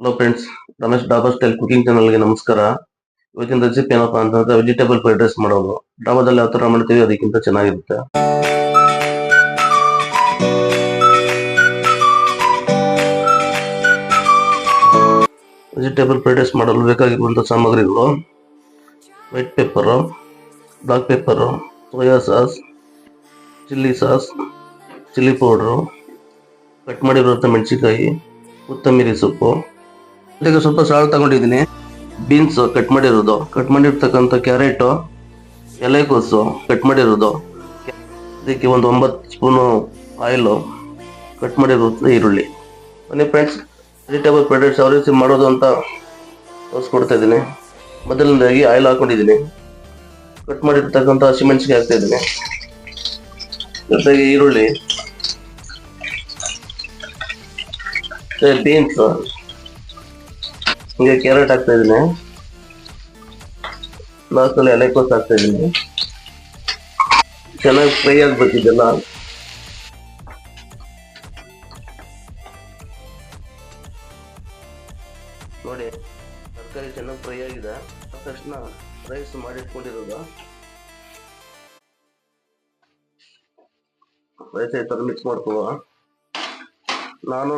Hello friends Ramesh dhaba style cooking ಚಾನಲ್ಗೆ ನಮಸ್ಕಾರ. ಇವತ್ತಿನ ರೆಸಿಪಿ ಏನಪ್ಪಾ ಅಂತಂದ್ರೆ ವೆಜಿಟೇಬಲ್ ಫ್ರೈಡ್ ರೈಸ್ ಮಾಡೋದು. ಡಾಬಾದಲ್ಲಿ ಯಾವ ಥರ ಮಾಡ್ತೀವಿ ಅದಕ್ಕಿಂತ ಚೆನ್ನಾಗಿರುತ್ತೆ. ವೆಜಿಟೇಬಲ್ ಫ್ರೈಡ್ ರೈಸ್ ಮಾಡಲು ಬೇಕಾಗಿರುವಂಥ ಸಾಮಗ್ರಿಗಳು. White pepper black pepper soya sauce chilli sauce chilli powder cut ಮಾಡಿರುವಂಥ ಮೆಣಸಿನ್ಕಾಯಿ, ಕೊತ್ತಂಬರಿ ಸೊಪ್ಪು ಜೊತೆಗೆ ಸ್ವಲ್ಪ ಸಾಲ್ ತಗೊಂಡಿದ್ದೀನಿ. ಬೀನ್ಸ್ ಕಟ್ ಮಾಡಿರೋದು. ಕಟ್ ಮಾಡಿರ್ತಕ್ಕಂಥ ಕ್ಯಾರೆಟು ಎಲೆಕೋಸು ಕಟ್ ಮಾಡಿರೋದು. ಇದಕ್ಕೆ ಒಂದು ಒಂಬತ್ತು ಸ್ಪೂನು ಆಯಿಲು ಕಟ್ ಮಾಡಿರೋದು ಈರುಳ್ಳಿ. ಬನ್ನಿ ಫ್ರೆಂಡ್ಸ್ ವೆಜಿಟೇಬಲ್ ಪ್ರೊಡಕ್ಟ್ಸ್ ಯಾವ ರೀತಿ ಮಾಡೋದು ಅಂತ ತೋರಿಸ್ಕೊಡ್ತಾ ಇದ್ದೀನಿ. ಮೊದಲನೇದಾಗಿ ಆಯಿಲ್ ಹಾಕೊಂಡಿದ್ದೀನಿ. ಕಟ್ ಮಾಡಿರ್ತಕ್ಕಂಥ ಹಸಿಮೆಣಸಿಗೆ ಹಾಕ್ತಾ ಇದ್ದೀನಿ. ಜೊತೆಗೆ ಈರುಳ್ಳಿ ಬೀನ್ಸ್ ಹಿಂಗೆ ಕ್ಯಾರೆಟ್ ಹಾಕ್ತಾ ಇದ್ದೀನಿ. ಲಾಸ್ಟಲ್ಲಿ ಎಲೆಕೋಸ್ ಹಾಕ್ತಾ ಇದ್ದೀನಿ. ಚೆನ್ನಾಗಿ ಫ್ರೈ ಆಗ್ಬೇಕಿದೆಲ್ಲ ನೋಡಿ, ತರಕಾರಿ ಚೆನ್ನಾಗಿ ಫ್ರೈ ಆಗಿದೆ. ತಕ್ಷಣ ರೈಸ್ ಮಾಡಿಟ್ಕೊಂಡಿರೋದು. ರೈಸ್ ಈ ಮಿಕ್ಸ್ ಮಾಡ್ಕೊಳ್ಳುವ ನಾನು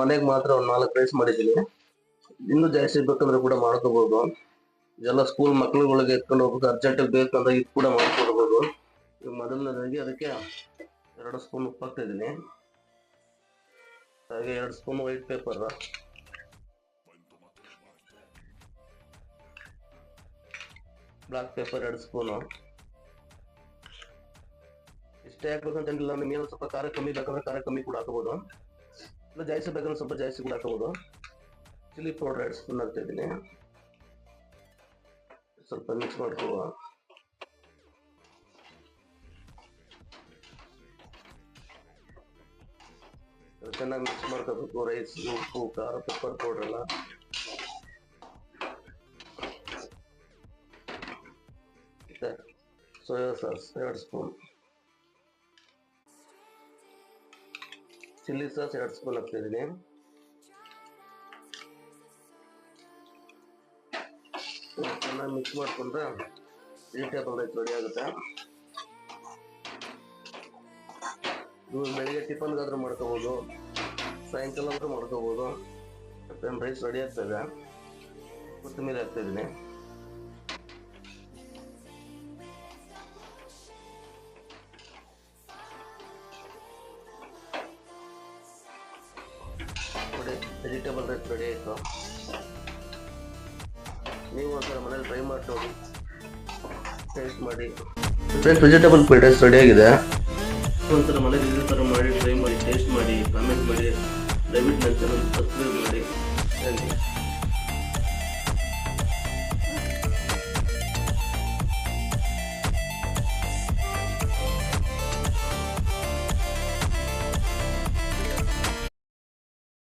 ಮನೆಗೆ ಮಾತ್ರ ಒಂದು ನಾಲ್ಕು ರೈಸ್ ಮಾಡಿದ್ದೀನಿ. ಇನ್ನೂ ಜಾಸ್ತಿ ಬೇಕಂದ್ರೆ ಕೂಡ ಮಾಡ್ಕೋಬಹುದು ಇದೆಲ್ಲ ಸ್ಕೂಲ್ ಮಕ್ಳುಗಳಿಗೆ ಎತ್ಕೊಂಡು ಹೋಗ್ಬೇಕು ಅರ್ಜೆಂಟ್ ಬೇಕಂದ್ರೆ ಇದು ಕೂಡ ಮಾಡ್ಕೊಡ್ಬೋದು. ಮೊದಲನೇದಾಗಿ ಅದಕ್ಕೆ ಎರಡು ಸ್ಪೂನ್ ಉಪ್ಪು ಹಾಕ್ತಾ ಇದ್ದೀನಿ ಹಾಗೆ ಎರಡು spoon white pepper black pepper ಎರಡು ಸ್ಪೂನು ಇಷ್ಟೇ ಹಾಕ್ಬೇಕಂತೇನಿಲ್ಲ ನಿಮ್ಗೆ ಸ್ವಲ್ಪ ಖಾರ ಕಮ್ಮಿ ಬೇಕಂದ್ರೆ ಖಾರ ಕಮ್ಮಿ ಕೂಡ ಹಾಕೋಬಹುದು ಇಲ್ಲ ಜಾಸ್ತಿ ಬೇಕಂದ್ರೆ ಸ್ವಲ್ಪ ಜಾಸ್ತಿ ಕೂಡ ಹಾಕೋಬಹುದು ಚಿಲ್ಲಿ ಪೌಡರ್ ಎರಡು ಸ್ಪೂನ್ ಹಾಕ್ತಾ ಇದ್ದೀನಿ ಸ್ವಲ್ಪ ಮಿಕ್ಸ್ ಅದು ಚೆನ್ನಾಗಿ ಮಿಕ್ಸ್ ಮಾಡ್ಕೋಬೇಕು ರೈಸ್ ಉಪ್ಪು ಖಾರ ಪೆಪ್ಪರ್ ಪೌಡರ್ ಎಲ್ಲ ಸೋಯಾ ಸಾಸ್ ಎರಡು ಸ್ಪೂನ್ ಚಿಲ್ಲಿ ಸಾಸ್ ಎರಡು ಸ್ಪೂನ್ ಹಾಕ್ತಾ ಚೆನ್ನಾಗಿ ಮಿಕ್ಸ್ ಮಾಡ್ಕೊಂಡ್ರೆ ವೆಜಿಟೇಬಲ್ ರೈಸ್ ರೆಡಿ ಆಗುತ್ತೆ. ನೀವು ಬೆಳಿಗ್ಗೆ ಟಿಫನ್ಗಾದ್ರೂ ಮಾಡ್ಕೋಬೋದು, ಸಾಯಂಕಾಲ ಆದರೂ ಮಾಡ್ಕೋಬೋದು. ರೈಸ್ ರೆಡಿ ಆಗ್ತದೆ. ಕೊತ್ತಂಬರಿ ಹಾಕ್ತಾಯಿದ್ದೀನಿ ವೆಜಿಟೇಬಲ್ ರೈಸ್ ರೆಡಿ ಆಯಿತು. ನೀವು ಒಂದ್ಸಲ ಮನೇಲಿ ಟ್ರೈ ಮಾಡಿ ನೋಡಿ ಟೇಸ್ಟ್ ಮಾಡಿ. Friends vegetable fried rice ready ಆಗಿದೆ. ಒಂದ್ಸಲ ಮನೇಲಿ ಇದೇ ಥರ ಮಾಡಿ ಟ್ರೈ ಮಾಡಿ ಟೇಸ್ಟ್ ಮಾಡಿ ಕಾಮೆಂಟ್ ಮಾಡಿ ದಯವಿಟ್ಟು ನನ್ನ ಚಾನಲ್ ಸಬ್ಸ್ಕ್ರೈಬ್ ಮಾಡಿ. Thank you